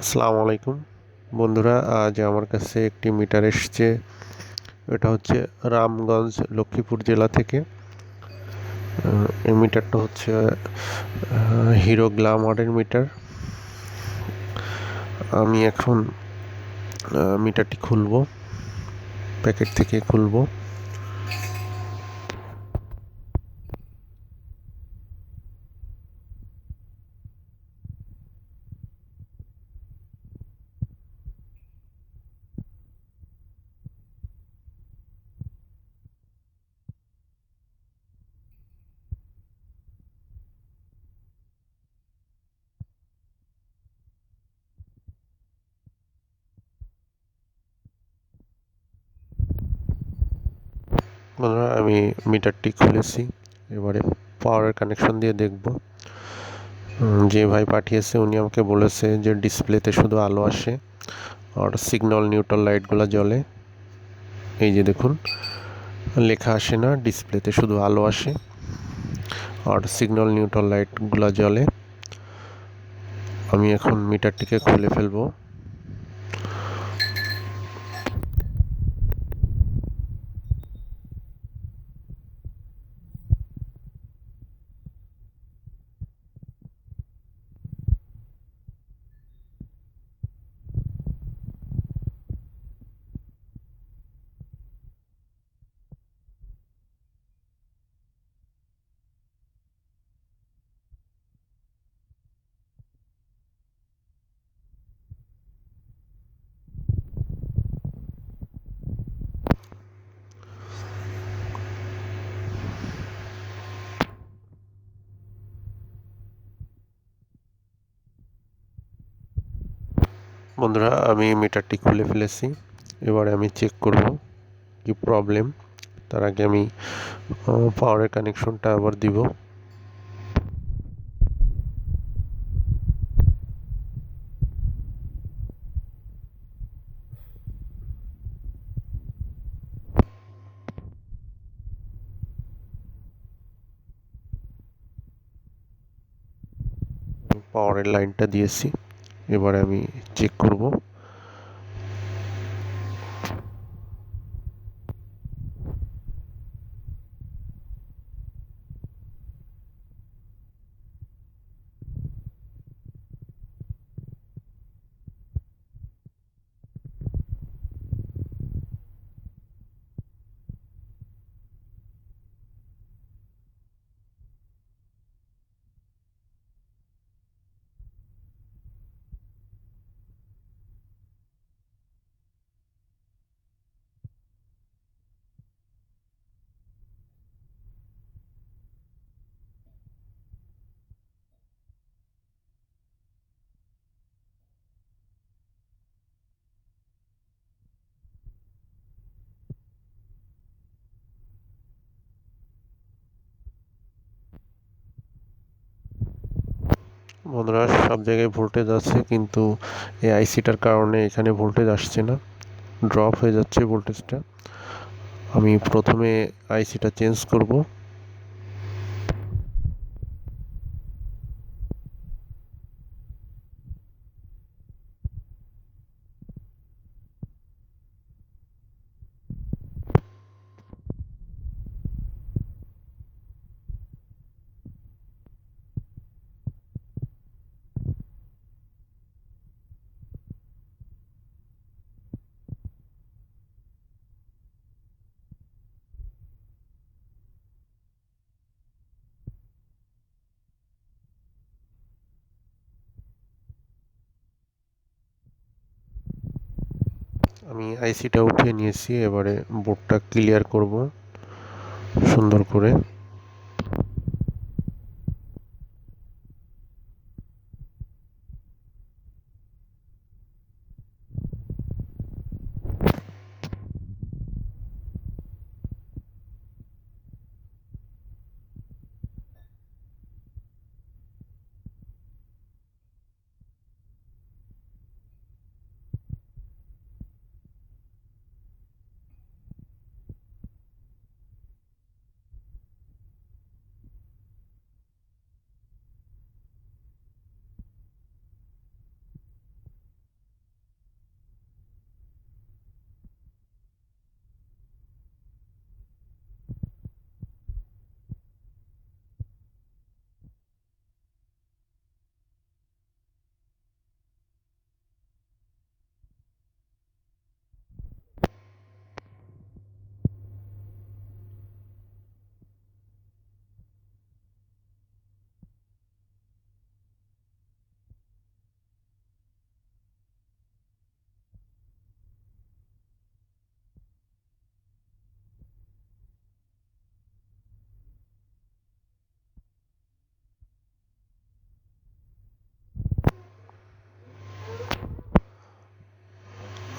আসসালামু আলাইকুম। বন্ধুরা, আজ আমার কাছে একটি মিটার এসছে। এটা হচ্ছে রামগঞ্জ লক্ষ্মীপুর জেলা থেকে। এই মিটারটা হচ্ছে হিরো গ্লামারের মিটার। আমি এখন মিটারটি খুলব, প্যাকেট থেকে খুলবো। বন্ধুরা, আমি মিটারটি খুলেছি। এবারে পাওয়ারের কানেকশন দিয়ে দেখব। যে ভাই পাঠিয়েছে, উনি আমাকে বলেছে যে ডিসপ্লেতে শুধু আলো আসে আর সিগন্যাল নিউট্রাল লাইটগুলো জ্বলে। এই যে দেখুন, লেখা আসে না ডিসপ্লেতে শুধু আলো আসে আর সিগন্যাল নিউট্রাল লাইটগুলো জ্বলে। আমি এখন মিটারটিকে খুলে ফেলব। বন্ধুরা, আমি মিটারটি খুলে ফেলেছি। এবারে আমি চেক করব কি প্রবলেম তার আগে আমি পাওয়ারের কানেকশনটা আবার দিব। পাওয়ারের লাইনটা দিয়েছি। এবারে আমি চেক করব। বন্ধুরা, সব জায়গায় ভোল্টেজ আছে, কিন্তু এই আইসিটার কারণে এখানে ভোল্টেজ আসছে না। ড্রপ হয়ে যাচ্ছে ভোল্টেজটা আমি প্রথমে আইসিটা চেঞ্জ করব। আমি আইসিটা উঠিয়ে নিয়েছি এবারে বোর্ডটা ক্লিয়ার করব সুন্দর করে।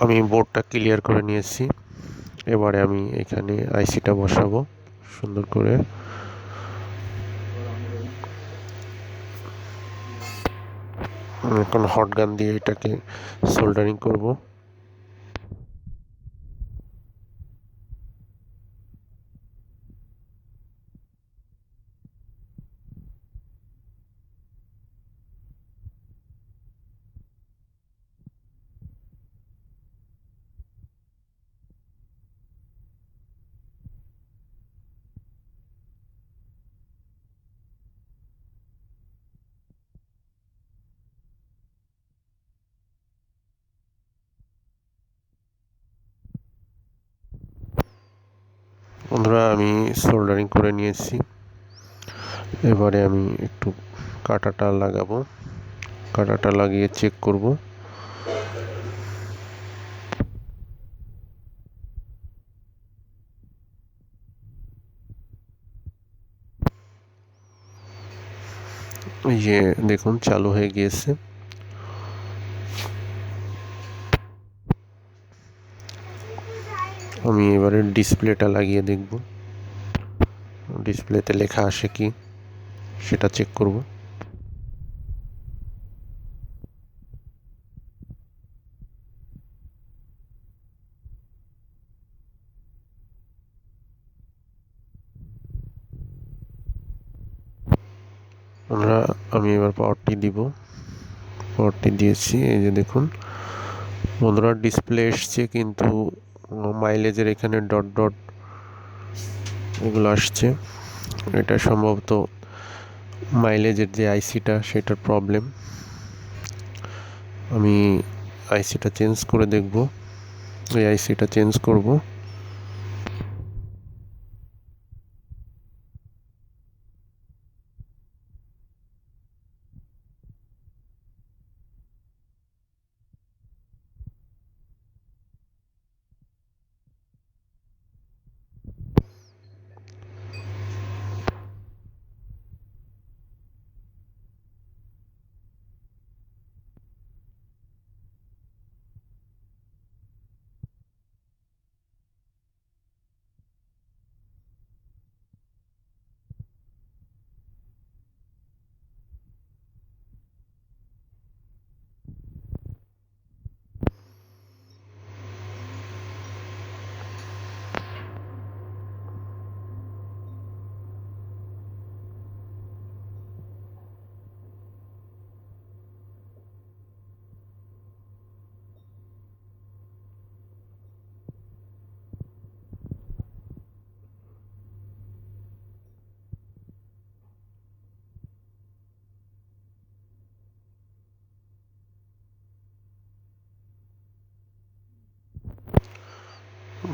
আমি বোর্ডটা ক্লিয়ার করে নিয়েছি। এবারে আমি এখানে আইসিটা বসাবো, সুন্দর করে। এখন হট গান দিয়ে এটাকে সোল্ডারিং করব। বন্ধুরা আমি সোল্ডারিং করে নিয়েছি। এবারে আমি একটু কাটাটা লাগাবো। কাটাটা লাগিয়ে চেক করব। যে দেখুন, চালু হয়ে গিয়েছে। আমি এবারে ডিসপ্লেটা লাগিয়ে দেখব। ডিসপ্লেতে লেখা আসে কি, সেটা চেক করব। আমরা, আমি এবার পাওয়ারটি দিব। পাওয়ারটি দিয়েছি, এই যে দেখুন। বন্ধুরা ডিসপ্লে এসছে কিন্তু মাইলেজের এখানে ডট ডট এগুলো আসছে। এটা সম্ভবত মাইলেজের যে আইসিটা সেটার প্রবলেম আমি আইসিটা চেঞ্জ করে দেখব। এই আইসিটা চেঞ্জ করব।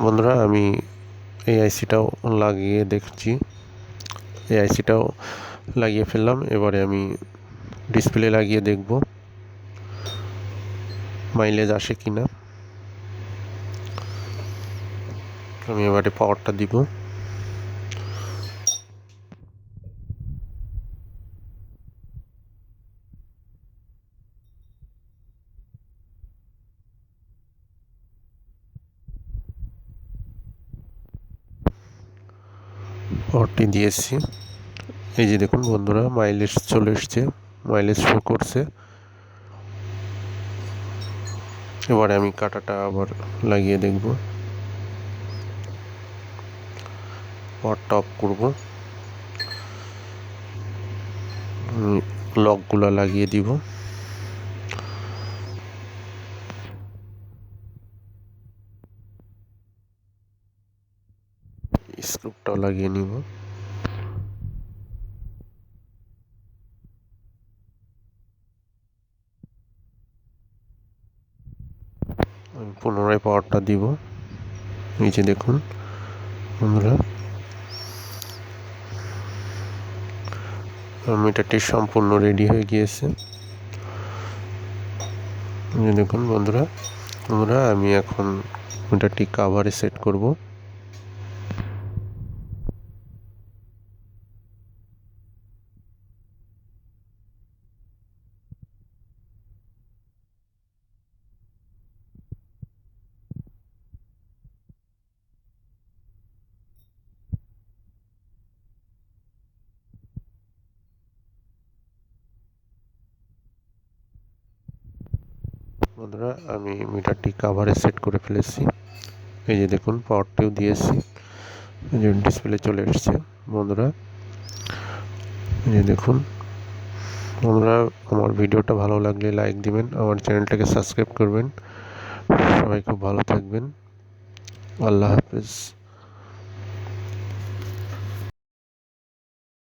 বন্ধুরা, আমি এই আইসিটাও লাগিয়ে দেখছি। এই আইসিটাও লাগিয়ে ফেললাম, এবারে আমি ডিসপ্লে লাগিয়ে দেখব মাইলেজ আসে কি না আমি এবারে পাওয়ারটা দিব পাওয়ারটি দিয়েছি। এই যে দেখুন বন্ধুরা মাইলেজ চলে এসছে মাইলেজ শো করছে। এবারে আমি কাটাটা আবার লাগিয়ে দেখব। পাওয়ারটা অফ করব। লকগুলো লাগিয়ে দিব। স্ক্রুপটাও লাগিয়ে নিব আমি পুনরায় পাওয়ারটা দিব। নিচে দেখুন, বন্ধুরা। মিটারটি সম্পূর্ণ রেডি হয়ে গিয়েছে। দেখুন, বন্ধুরা। বন্ধুরা আমি এখন মিটারটি কাভারে সেট করব। বন্ধুরা, আমি মিটারটি কাভারে সেট করে ফেলেছি। এই যে দেখুন পাওয়ারটিও দিয়েছি। ডিসপ্লে চলে এসছে, বন্ধুরা। এই যে দেখুন, বন্ধুরা, আমার ভিডিওটা ভালো লাগলে লাইক দিবেন, আমার চ্যানেলটাকে সাবস্ক্রাইব করবেন। সবাই খুব ভালো থাকবেন। আল্লাহ হাফেজ।